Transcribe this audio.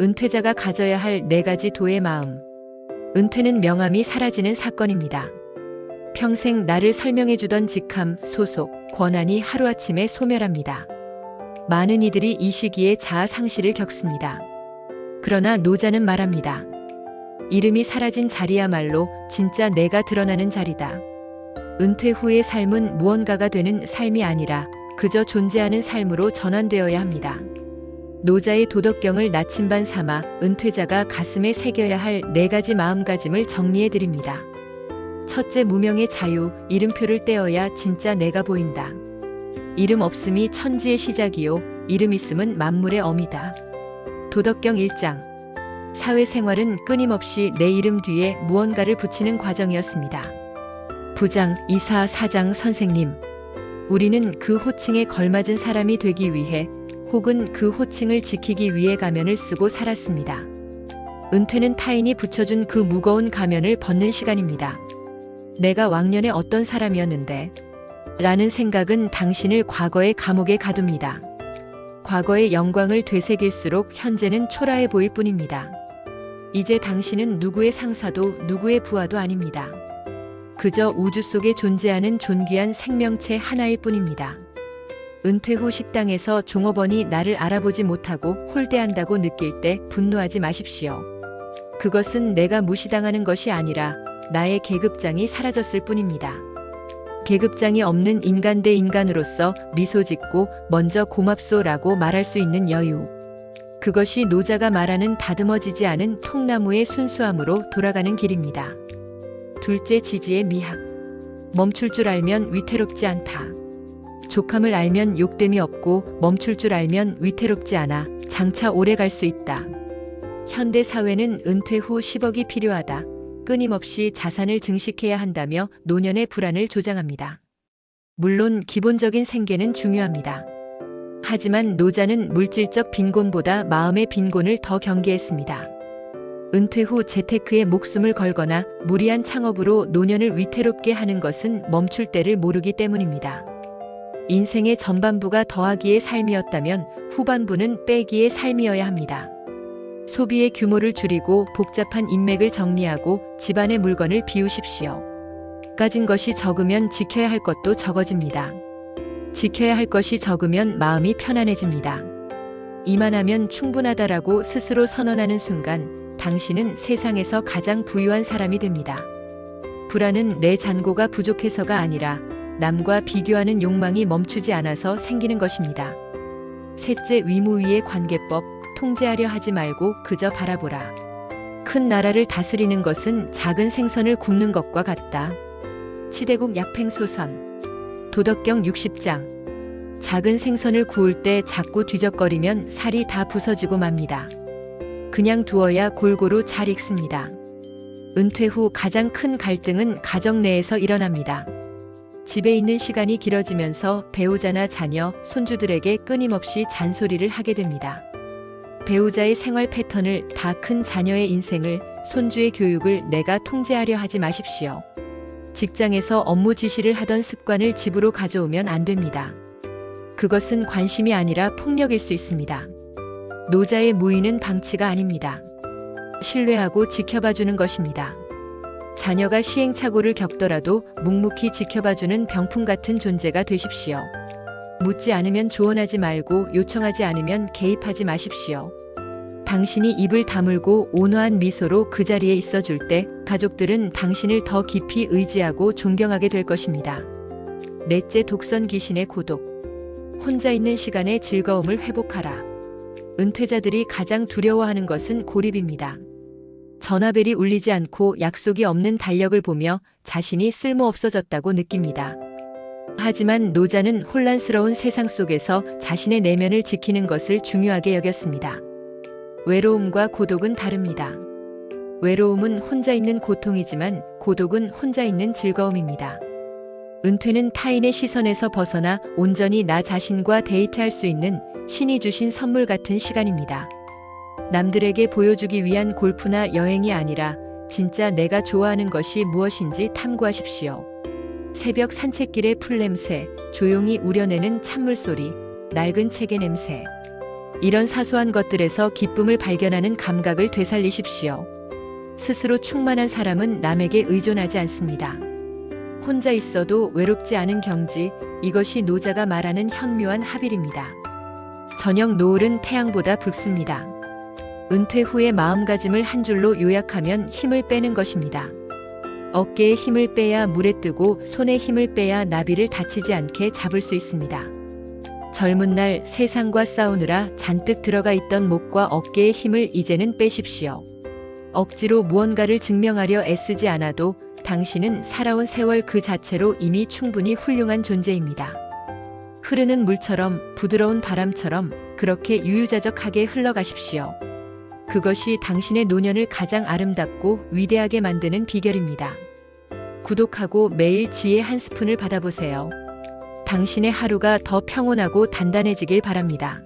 은퇴자가 가져야 할 네 가지 도의 마음. 은퇴는 명함이 사라지는 사건입니다. 평생 나를 설명해주던 직함, 소속, 권한이 하루아침에 소멸합니다. 많은 이들이 이 시기에 자아 상실을 겪습니다. 그러나 노자는 말합니다. 이름이 사라진 자리야말로 진짜 내가 드러나는 자리다. 은퇴 후의 삶은 무언가가 되는 삶이 아니라 그저 존재하는 삶으로 전환되어야 합니다. 노자의 도덕경을 나침반 삼아 은퇴자가 가슴에 새겨야 할 네 가지 마음가짐을 정리해 드립니다. 첫째 무명의 자유, 이름표를 떼어야 진짜 내가 보인다. 이름 없음이 천지의 시작이요, 이름 있음은 만물의 어미다. 도덕경 1장. 사회생활은 끊임없이 내 이름 뒤에 무언가를 붙이는 과정이었습니다. 부장, 이사, 사장, 선생님. 우리는 그 호칭에 걸맞은 사람이 되기 위해 혹은 그 호칭을 지키기 위해 가면을 쓰고 살았습니다. 은퇴는 타인이 붙여준 그 무거운 가면을 벗는 시간입니다. 내가 왕년에 어떤 사람이었는데 라는 생각은 당신을 과거의 감옥에 가둡니다. 과거의 영광을 되새길수록 현재는 초라해 보일 뿐입니다. 이제 당신은 누구의 상사도 누구의 부하도 아닙니다. 그저 우주 속에 존재하는 존귀한 생명체 하나일 뿐입니다. 은퇴 후 식당에서 종업원이 나를 알아보지 못하고 홀대한다고 느낄 때 분노하지 마십시오. 그것은 내가 무시당하는 것이 아니라 나의 계급장이 사라졌을 뿐입니다. 계급장이 없는 인간 대 인간으로서 미소 짓고 먼저 고맙소라고 말할 수 있는 여유. 그것이 노자가 말하는 다듬어지지 않은 통나무의 순수함으로 돌아가는 길입니다. 둘째 지지의 미학. 멈출 줄 알면 위태롭지 않다. 족함을 알면 욕됨이 없고 멈출 줄 알면 위태롭지 않아 장차 오래 갈 수 있다. 현대 사회는 은퇴 후 10억이 필요하다. 끊임없이 자산을 증식해야 한다며 노년의 불안을 조장합니다. 물론 기본적인 생계는 중요합니다. 하지만 노자는 물질적 빈곤보다 마음의 빈곤을 더 경계했습니다. 은퇴 후 재테크에 목숨을 걸거나 무리한 창업으로 노년을 위태롭게 하는 것은 멈출 때를 모르기 때문입니다. 인생의 전반부가 더하기의 삶이었다면 후반부는 빼기의 삶이어야 합니다. 소비의 규모를 줄이고 복잡한 인맥을 정리하고 집안의 물건을 비우십시오. 가진 것이 적으면 지켜야 할 것도 적어집니다. 지켜야 할 것이 적으면 마음이 편안해집니다. 이만하면 충분하다라고 스스로 선언하는 순간 당신은 세상에서 가장 부유한 사람이 됩니다. 불안은 내 잔고가 부족해서가 아니라 남과 비교하는 욕망이 멈추지 않아서 생기는 것입니다. 셋째 위무 위의 관계법 통제하려 하지 말고 그저 바라보라. 큰 나라를 다스리는 것은 작은 생선을 굽는 것과 같다. 치대국 약팽소선 도덕경 60장 작은 생선을 구울 때 자꾸 뒤적거리면 살이 다 부서지고 맙니다. 그냥 두어야 골고루 잘 익습니다. 은퇴 후 가장 큰 갈등은 가정 내에서 일어납니다. 집에 있는 시간이 길어지면서 배우자나 자녀, 손주들에게 끊임없이 잔소리를 하게 됩니다. 배우자의 생활 패턴을 다 큰 자녀의 인생을 손주의 교육을 내가 통제하려 하지 마십시오. 직장에서 업무 지시를 하던 습관을 집으로 가져오면 안 됩니다. 그것은 관심이 아니라 폭력일 수 있습니다. 노자의 무의는 방치가 아닙니다. 신뢰하고 지켜봐주는 것입니다. 자녀가 시행착오를 겪더라도 묵묵히 지켜봐주는 병풍 같은 존재가 되십시오. 묻지 않으면 조언하지 말고 요청하지 않으면 개입하지 마십시오. 당신이 입을 다물고 온화한 미소로 그 자리에 있어 줄 때 가족들은 당신을 더 깊이 의지하고 존경하게 될 것입니다. 넷째 독선 귀신의 고독. 혼자 있는 시간의 즐거움을 회복하라. 은퇴자들이 가장 두려워하는 것은 고립입니다. 전화벨이 울리지 않고 약속이 없는 달력을 보며 자신이 쓸모없어졌다고 느낍니다. 하지만 노자는 혼란스러운 세상 속에서 자신의 내면을 지키는 것을 중요하게 여겼습니다. 외로움과 고독은 다릅니다. 외로움은 혼자 있는 고통이지만 고독은 혼자 있는 즐거움입니다. 은퇴는 타인의 시선에서 벗어나 온전히 나 자신과 데이트할 수 있는 신이 주신 선물 같은 시간입니다. 남들에게 보여주기 위한 골프나 여행이 아니라 진짜 내가 좋아하는 것이 무엇인지 탐구하십시오. 새벽 산책길의 풀냄새, 조용히 우려내는 찬물 소리, 낡은 책의 냄새. 이런 사소한 것들에서 기쁨을 발견하는 감각을 되살리십시오. 스스로 충만한 사람은 남에게 의존하지 않습니다. 혼자 있어도 외롭지 않은 경지, 이것이 노자가 말하는 현묘한 합일입니다. 저녁 노을은 태양보다 붉습니다. 은퇴 후의 마음가짐을 한 줄로 요약하면 힘을 빼는 것입니다. 어깨에 힘을 빼야 물에 뜨고 손에 힘을 빼야 나비를 다치지 않게 잡을 수 있습니다. 젊은 날 세상과 싸우느라 잔뜩 들어가 있던 목과 어깨의 힘을 이제는 빼십시오. 억지로 무언가를 증명하려 애쓰지 않아도 당신은 살아온 세월 그 자체로 이미 충분히 훌륭한 존재입니다. 흐르는 물처럼 부드러운 바람처럼 그렇게 유유자적하게 흘러가십시오. 그것이 당신의 노년을 가장 아름답고 위대하게 만드는 비결입니다. 구독하고 매일 지혜 한 스푼을 받아보세요. 당신의 하루가 더 평온하고 단단해지길 바랍니다.